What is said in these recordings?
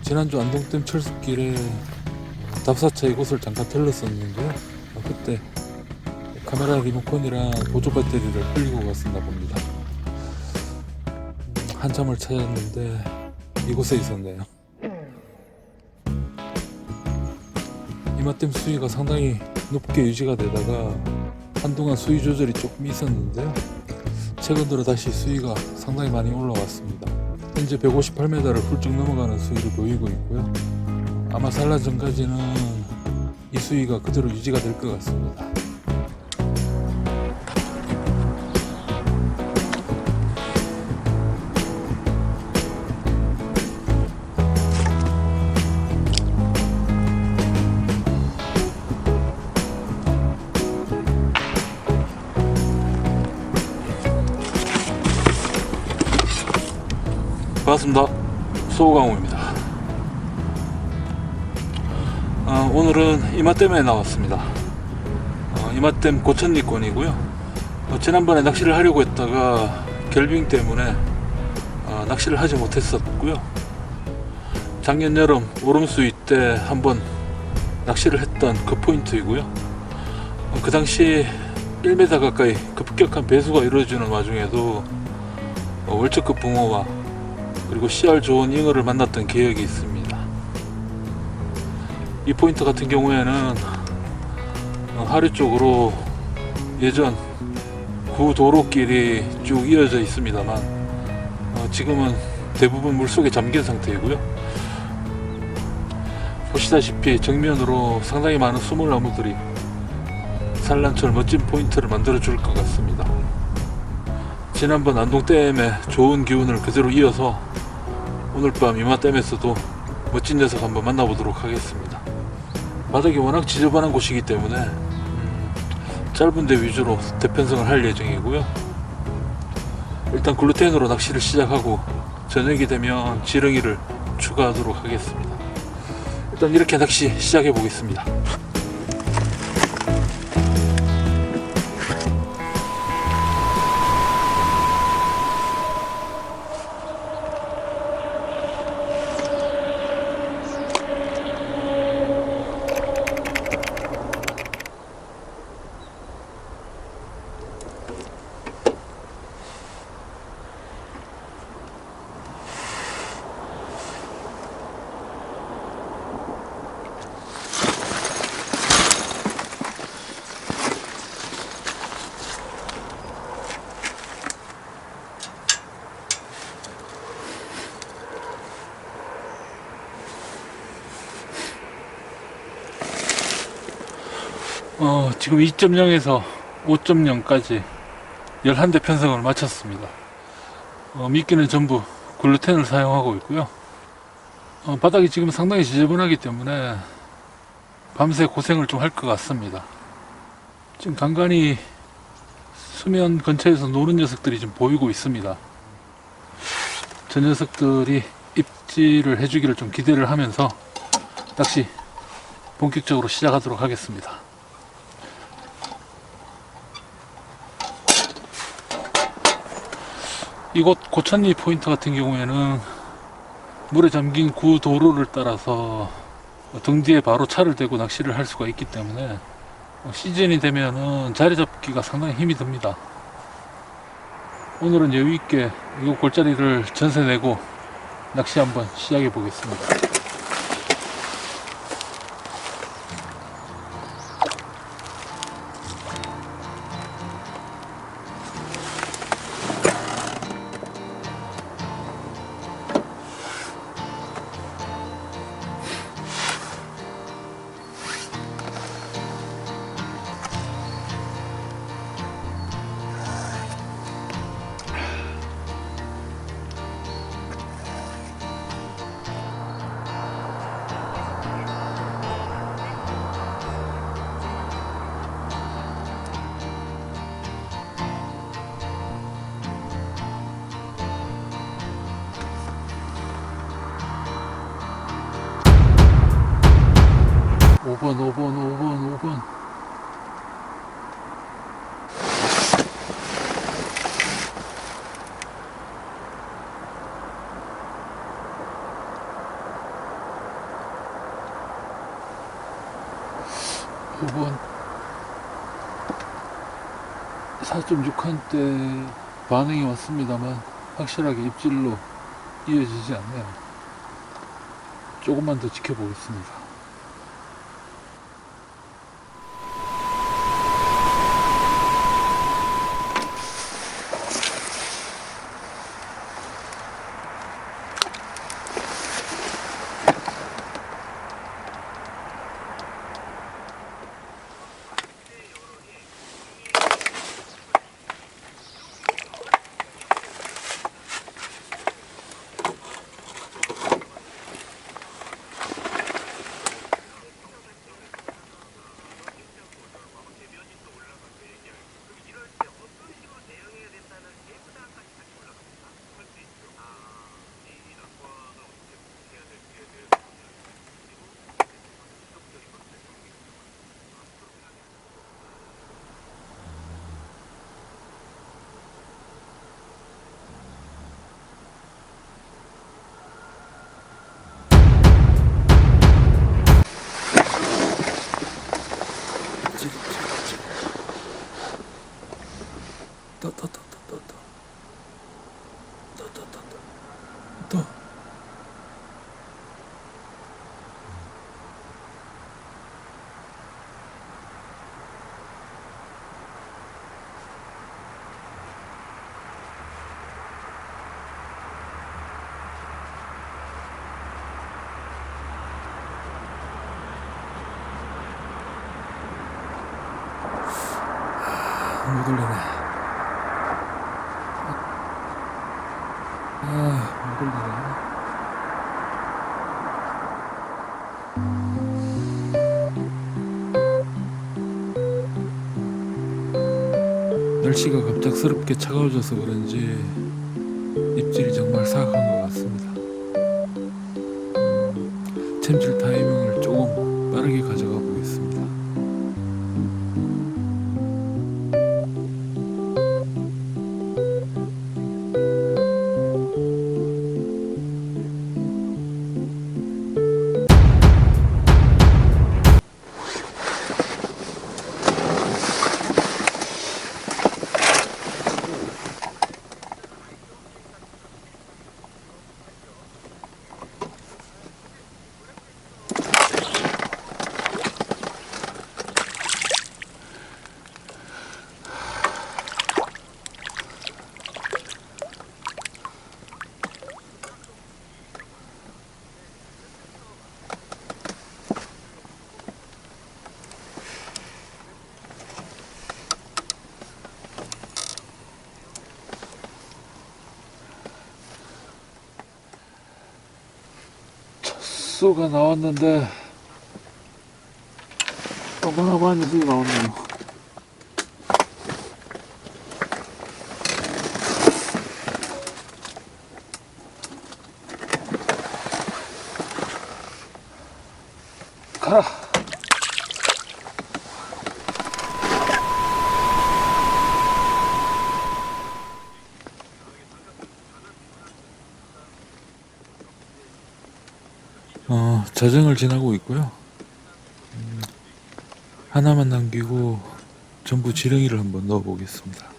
어, 지난주 안동댐 철수길에 답사차 이곳을 잠깐 들렀었는데요. 어, 그때 카메라 리모컨이랑 보조 배터리를 흘리고 갔었나 봅니다. 음, 한참을 찾았는데 이곳에 있었네요. 이마댐 수위가 상당히 높게 유지가 되다가 한동안 수위 조절이 조금 있었는데요. 최근 들어 다시 수위가 상당히 많이 올라왔습니다. 현재 158m를 훌쩍 넘어가는 수위를 보이고 있고요. 아마 산란 전까지는 이 수위가 그대로 유지가 될 것 같습니다. 반갑습니다. 소강호입니다. 어, 오늘은 이마댐에 나왔습니다. 어, 이마댐 고천리권이고요. 어, 지난번에 낚시를 하려고 했다가 결빙 때문에 어, 낚시를 하지 못했었고요. 작년 여름 오름수위 때 한번 낚시를 했던 그 포인트이고요. 어, 그 당시 1m 가까이 급격한 배수가 이루어지는 와중에도 어, 월척급 붕어와 그리고 CR 좋은 잉어를 만났던 기억이 있습니다. 이 포인트 같은 경우에는 어, 하류 쪽으로 예전 구도로길이 쭉 이어져 있습니다만 어, 지금은 대부분 물속에 잠긴 상태이고요. 보시다시피 정면으로 상당히 많은 수몰나무들이 산란철 멋진 포인트를 만들어 줄 것 같습니다. 지난번 안동댐의 좋은 기운을 그대로 이어서 오늘 밤 이마댐에서도 멋진 녀석 한번 만나보도록 하겠습니다. 바닥이 워낙 지저분한 곳이기 때문에 음, 짧은 데 위주로 대편성을 할 예정이고요. 일단 글루텐으로 낚시를 시작하고 저녁이 되면 지렁이를 추가하도록 하겠습니다. 일단 이렇게 낚시 시작해 보겠습니다. 어, 지금 2.0에서 5.0까지 11대 편성을 마쳤습니다. 어, 미끼는 전부 글루텐을 사용하고 있고요. 어, 바닥이 지금 상당히 지저분하기 때문에 밤새 고생을 좀 할 것 같습니다. 지금 간간히 수면 근처에서 노는 녀석들이 좀 보이고 있습니다. 저 녀석들이 입질을 해주기를 좀 기대를 하면서 낚시 본격적으로 시작하도록 하겠습니다. 이곳 고천리 포인트 같은 경우에는 물에 잠긴 구 도로를 따라서 등 뒤에 바로 차를 대고 낚시를 할 수가 있기 때문에 시즌이 되면은 자리 잡기가 상당히 힘이 듭니다. 오늘은 여유 있게 이곳 골자리를 전세 내고 낚시 한번 시작해 보겠습니다. 5번 5번 5번 5번. 5번. 4.6한때 반응이 왔습니다만 확실하게 입질로 이어지지 않네요. 조금만 더 지켜보겠습니다. 못 올리네. 아, 못 올리네. 날씨가 갑작스럽게 차가워져서 그런지 입질이 정말 사악한 것 같습니다. 음, 챔질 타이밍을 조금 빠르게 가져가 보겠습니다. 수가 나왔는데 어마어마한 녀석이 나왔네요. 어, 자정을 지나고 있고요. 음, 하나만 남기고 전부 지렁이를 한번 넣어 보겠습니다.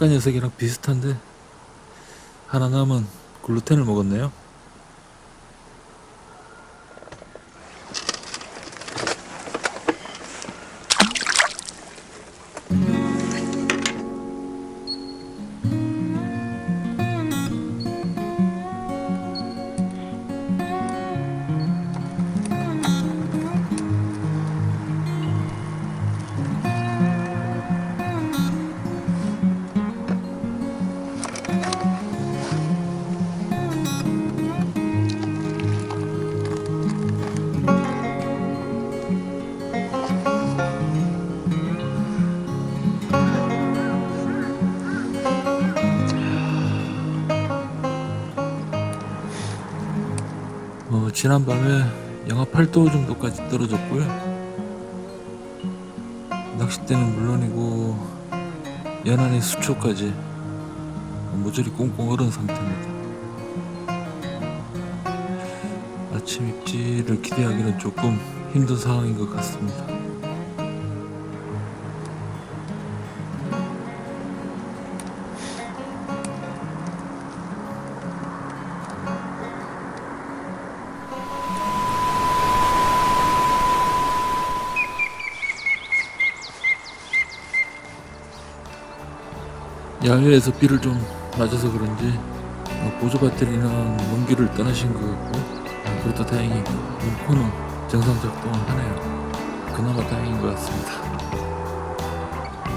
아, 아까 녀석이랑 비슷한데 하나 남은 글루텐을 먹었네요. 지난 밤에 영하 8도 정도까지 떨어졌고요. 낚싯대는 물론이고 연안의 수초까지 모조리 꽁꽁 얼은 상태입니다. 아침 입지를 기대하기는 조금 힘든 상황인 것 같습니다. 야외에서 비를 좀 맞아서 그런지 어, 보조 배터리는 먼 길을 떠나신 것 같고 어, 그래도 다행히 문코는 정상 작동을 하네요. 그나마 다행인 것 같습니다.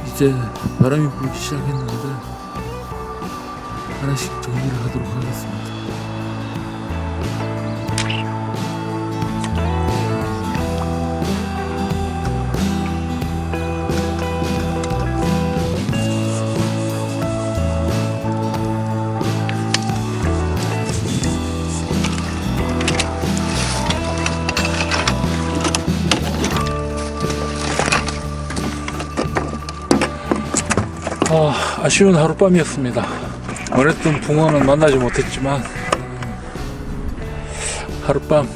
이제 바람이 불기 시작했는데 하나씩 정리를 하도록 하겠습니다. 아, 아쉬운 하룻밤이었습니다. 원했던 붕어는 만나지 못했지만 하룻밤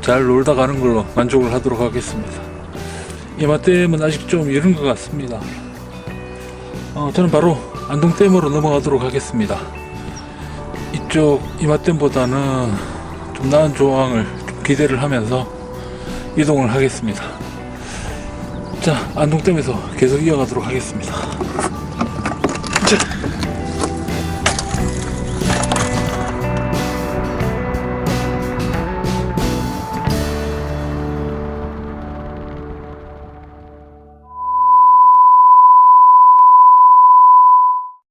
잘 놀다 가는 걸로 만족을 하도록 하겠습니다. 이맛댐은 아직 좀 이른 것 같습니다. 어, 저는 바로 안동댐으로 넘어가도록 하겠습니다. 이쪽 이맛댐보다는 좀 나은 조항을 좀 기대를 하면서 이동을 하겠습니다. 자, 안동댐에서 계속 이어가도록 하겠습니다. Just...